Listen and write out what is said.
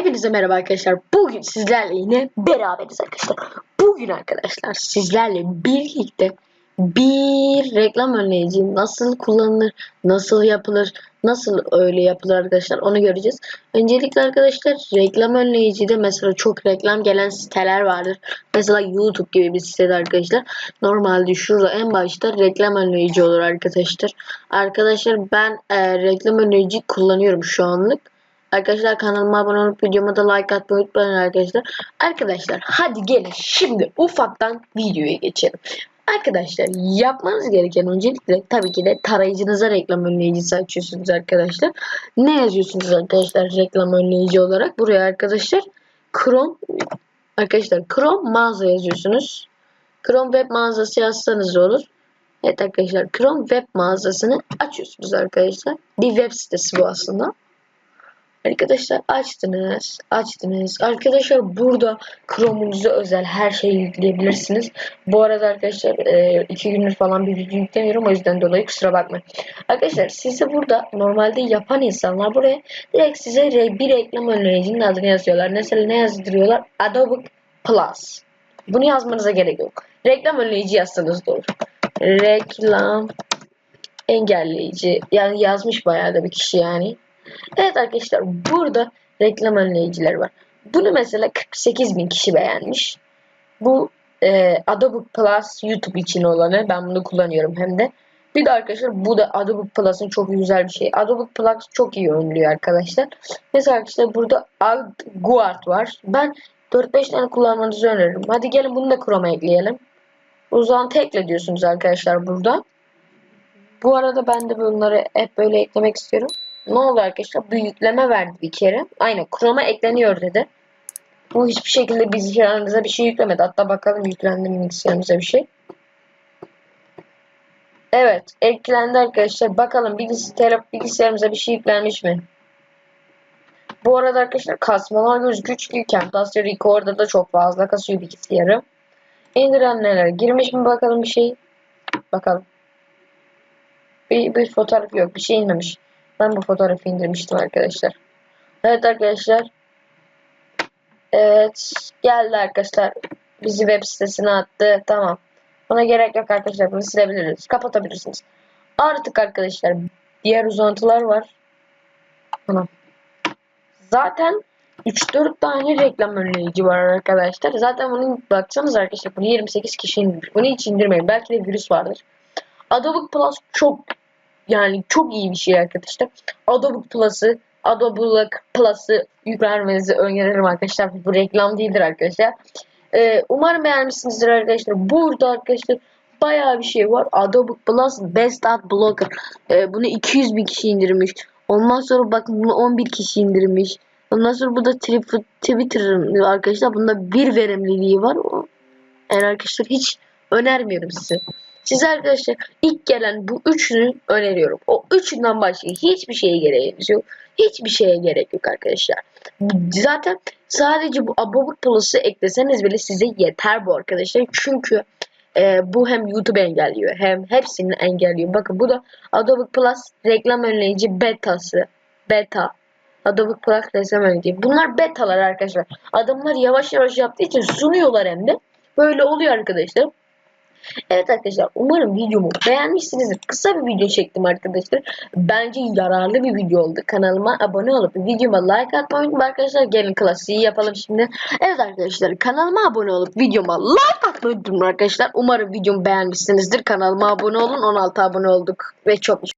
Hepinize merhaba arkadaşlar. Bugün sizlerle yine beraberiz arkadaşlar. Bugün arkadaşlar sizlerle birlikte bir reklam önleyici nasıl kullanılır, nasıl yapılır, nasıl öyle yapılır arkadaşlar onu göreceğiz. Öncelikle arkadaşlar reklam önleyicide mesela çok reklam gelen siteler vardır. Mesela YouTube gibi bir sitede arkadaşlar. Normalde şurada en başta reklam önleyici olur arkadaşlar. Arkadaşlar ben e, reklam önleyici kullanıyorum şu anlık. Arkadaşlar kanalıma abone olup videoma da like atmayı unutmayın arkadaşlar. Arkadaşlar hadi gelin şimdi ufaktan videoya geçelim. Arkadaşlar yapmanız gereken öncelikle tabii ki de tarayıcınıza reklam önleyicisi açıyorsunuz arkadaşlar. Ne yazıyorsunuz arkadaşlar reklam önleyici olarak? Buraya arkadaşlar Chrome arkadaşlar Chrome mağaza yazıyorsunuz. Chrome web mağazası yazsanız olur. Evet arkadaşlar Chrome web mağazasını açıyorsunuz arkadaşlar. Bir web sitesi bu aslında. Arkadaşlar açtınız, açtınız. Arkadaşlar burada Chrome'unuza özel her şeyi yükleyebilirsiniz. Bu arada arkadaşlar e, iki gündür falan bir video yüklemiyorum o yüzden dolayı kusura bakmayın. Arkadaşlar size burada normalde yapan insanlar buraya direkt size bir reklam önleyicinin adını yazıyorlar. Mesela ne yazdırıyorlar? Adobe Plus. Bunu yazmanıza gerek yok. Reklam önleyici yazsanız da olur. Reklam engelleyici. Yani yazmış bayağı da bir kişi yani. Evet arkadaşlar burada reklam önleyicileri var. Bunu mesela 48 bin kişi beğenmiş. Bu e, Adobe Plus YouTube için olanı. Ben bunu kullanıyorum hem de. Bir de arkadaşlar bu da Adobe Plus'ın çok güzel bir şey. Adobe Plus çok iyi önlüyor arkadaşlar. Mesela arkadaşlar burada Guard var. Ben 4-5 tane kullanmanızı öneririm. Hadi gelin bunu da Chrome'a ekleyelim. O zaman tekle diyorsunuz arkadaşlar burada. Bu arada ben de bunları hep böyle eklemek istiyorum. Ne oldu arkadaşlar? Bu yükleme verdi bir kere. Aynen Chrome'a ekleniyor dedi. Bu hiçbir şekilde bilgisayarınıza bir şey yüklemedi. Hatta bakalım yüklendi mi bilgisayarınıza bir şey. Evet eklendi arkadaşlar. Bakalım bilgisayar, bilgisayarımıza bir şey yüklenmiş mi? Bu arada arkadaşlar kasmalar gözüküyor çünkü Camtasia Recorder'da da çok fazla kasıyor bilgisayarı. İndirenler girmiş mi bakalım bir şey. Bakalım. Bir, bir fotoğraf yok. Bir şey inmemiş. Ben bu fotoğrafı indirmiştim arkadaşlar. Evet arkadaşlar. Evet. Geldi arkadaşlar. Bizi web sitesine attı. Tamam. Buna gerek yok arkadaşlar. Bunu silebiliriz. Kapatabilirsiniz. Artık arkadaşlar diğer uzantılar var. Tamam. Zaten 3-4 tane reklam önleyici var arkadaşlar. Zaten bunu baksanız arkadaşlar bunu 28 kişi indirmiş. Bunu hiç indirmeyin. Belki de virüs vardır. Adobe Plus çok yani çok iyi bir şey arkadaşlar. Adobe Plus'ı Adobe Plus'ı yüklemenizi öneririm arkadaşlar. Bu reklam değildir arkadaşlar. Ee, umarım beğenmişsinizdir arkadaşlar. Burada arkadaşlar bayağı bir şey var. Adobe Plus Best Ad Blocker. Ee, bunu 200 bin kişi indirmiş. Ondan sonra bakın bunu 11 kişi indirmiş. Ondan sonra burada Twitter'ın arkadaşlar bunda bir verimliliği var. Yani arkadaşlar hiç önermiyorum size. Size arkadaşlar ilk gelen bu üçünü öneriyorum. O üçünden başka hiçbir şeye gereğiniz yok. Hiçbir şeye gerek yok arkadaşlar. Zaten sadece bu Adobe Plus'ı ekleseniz bile size yeter bu arkadaşlar. Çünkü e, bu hem YouTube engelliyor hem hepsini engelliyor. Bakın bu da Adobe Plus reklam önleyici betası. Beta. Adobe Plus reklam önleyici. Bunlar betalar arkadaşlar. Adamlar yavaş yavaş yaptığı için sunuyorlar hem de. Böyle oluyor arkadaşlar. Evet arkadaşlar umarım videomu beğenmişsinizdir. Kısa bir video çektim arkadaşlar. Bence yararlı bir video oldu. Kanalıma abone olup videoma like atmayı unutmayın arkadaşlar. Gelin klasiği yapalım şimdi. Evet arkadaşlar kanalıma abone olup videoma like atmayı unutmayın arkadaşlar. Umarım videomu beğenmişsinizdir. Kanalıma abone olun. 16 abone olduk ve çok